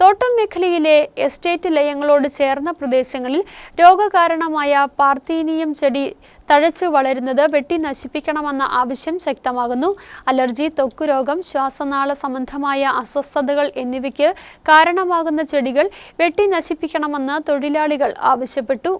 തോട്ടം മേഖലയിലെ എസ്റ്റേറ്റ് ലയങ്ങളോട് ചേർന്ന പ്രദേശങ്ങളിൽ രോഗകാരണമായ പാർത്തീനിയം ചെടി തഴച്ചു വളരുന്നത് വെട്ടി നശിപ്പിക്കണമെന്ന ആവശ്യം ശക്തമാകുന്നു. അലർജി ത്വക്കുരോഗം ശ്വാസനാള സംബന്ധമായ അസ്വസ്ഥതകൾ എന്നിവയ്ക്ക് കാരണമാകുന്ന ചെടികൾ വെട്ടി നശിപ്പിക്കണമെന്ന് തൊഴിലാളികൾ ആവശ്യപ്പെട്ടു.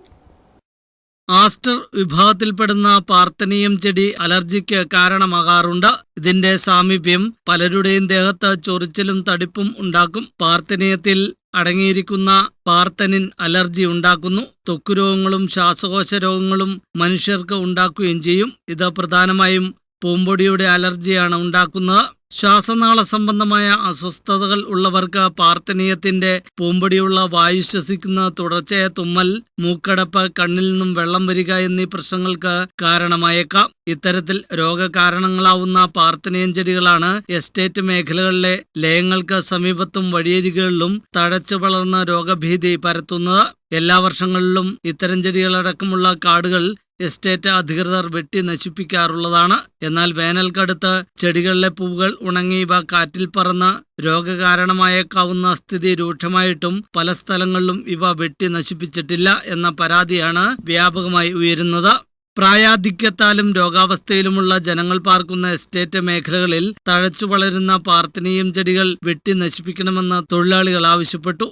ആസ്റ്റർ വിഭാഗത്തിൽപ്പെടുന്ന പാർത്തനീയം ചെടി അലർജിക്ക് കാരണമാകാറുണ്ട്. ഇതിന്റെ സാമീപ്യം പലരുടെയും ദേഹത്ത് ചൊറിച്ചിലും തടിപ്പും ഉണ്ടാക്കും. പാർത്തനീയത്തിൽ അടങ്ങിയിരിക്കുന്ന പാർത്തനിൻ അലർജി ഉണ്ടാക്കുന്നു. ത്വക്കുരോഗങ്ങളും ശ്വാസകോശ രോഗങ്ങളും മനുഷ്യർക്ക് ഉണ്ടാക്കുകയും ചെയ്യും. ഇത് പ്രധാനമായും പൂമ്പൊടിയുടെ അലർജിയാണ് ഉണ്ടാക്കുന്നത്. ശ്വാസനാള സംബന്ധമായ അസ്വസ്ഥതകൾ ഉള്ളവർക്ക് പാർത്തനീയത്തിന്റെ പൂമ്പടിയുള്ള വായു ശ്വസിക്കുന്ന തുടർച്ചയായ തുമ്മൽ മൂക്കടപ്പ് കണ്ണിൽ നിന്നും വെള്ളം വരിക എന്നീ പ്രശ്നങ്ങൾക്ക് കാരണമായേക്കാം. ഇത്തരത്തിൽ രോഗകാരണങ്ങളാവുന്ന പാർത്തനീയം ചെടികളാണ് എസ്റ്റേറ്റ് മേഖലകളിലെ ലയങ്ങൾക്ക് സമീപത്തും വഴിയരികളിലും തഴച്ചു വളർന്ന രോഗഭീതി പരത്തുന്നത്. എല്ലാ വർഷങ്ങളിലും ഇത്തരം ചെടികളടക്കമുള്ള കാടുകൾ എസ്റ്റേറ്റ് അധികൃതർ വെട്ടി നശിപ്പിക്കാറുള്ളതാണ്. എന്നാൽ വേനൽക്കടുത്ത് ചെടികളിലെ പൂവുകൾ ഉണങ്ങി ഇവ കാറ്റിൽ പറന്ന് രോഗകാരണമായേക്കാവുന്ന സ്ഥിതി രൂക്ഷമായിട്ടും പല സ്ഥലങ്ങളിലും ഇവ വെട്ടി നശിപ്പിച്ചിട്ടില്ല എന്ന പരാതിയാണ് വ്യാപകമായി ഉയരുന്നത്. പ്രായാധിക്യത്താലും രോഗാവസ്ഥയിലുമുള്ള ജനങ്ങൾ പാർക്കുന്ന എസ്റ്റേറ്റ് മേഖലകളിൽ തഴച്ചു വളരുന്ന പാർത്തിനീയം ചെടികൾ വെട്ടി നശിപ്പിക്കണമെന്ന് തൊഴിലാളികൾ ആവശ്യപ്പെട്ടു.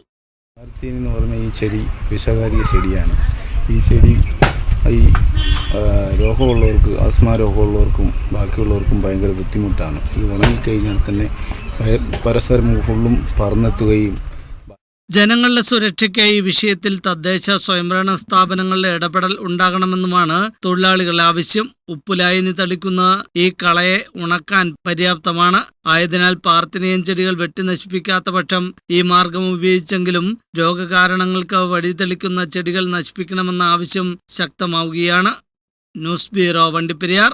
പാർത്തിനി എന്ന് പറഞ്ഞ ഈ ചെടി വിഷകാരിയ ചെടിയാണ്. ഈ ചെടി ഈ രോഗമുള്ളവർക്ക് ആസ്മ രോഗമുള്ളവർക്കും ബാക്കിയുള്ളവർക്കും ഭയങ്കര ബുദ്ധിമുട്ടാണ്. ഇത് ഉണങ്ങിക്കഴിഞ്ഞാൽ തന്നെ പരസ്പരം ഫുള്ളും പറന്നെത്തുകയും ജനങ്ങളുടെ സുരക്ഷയ്ക്കായി വിഷയത്തിൽ തദ്ദേശ സ്വയംഭരണ സ്ഥാപനങ്ങളുടെ ഇടപെടൽ ഉണ്ടാകണമെന്നുമാണ് തൊഴിലാളികളുടെ ആവശ്യം. ഉപ്പുലായനി തളിക്കുന്ന ഈ കളയെ ഉണക്കാൻ പര്യാപ്തമാണ്. ആയതിനാൽ പാർത്തിനിയൻ ചെടികൾ വെട്ടി നശിപ്പിക്കാത്ത പക്ഷം ഈ മാർഗം ഉപയോഗിച്ചെങ്കിലും രോഗകാരണങ്ങൾക്ക് വഴിതെളിക്കുന്ന ചെടികൾ നശിപ്പിക്കണമെന്ന ആവശ്യം ശക്തമാവുകയാണ്. News bureau Vandiperiyar.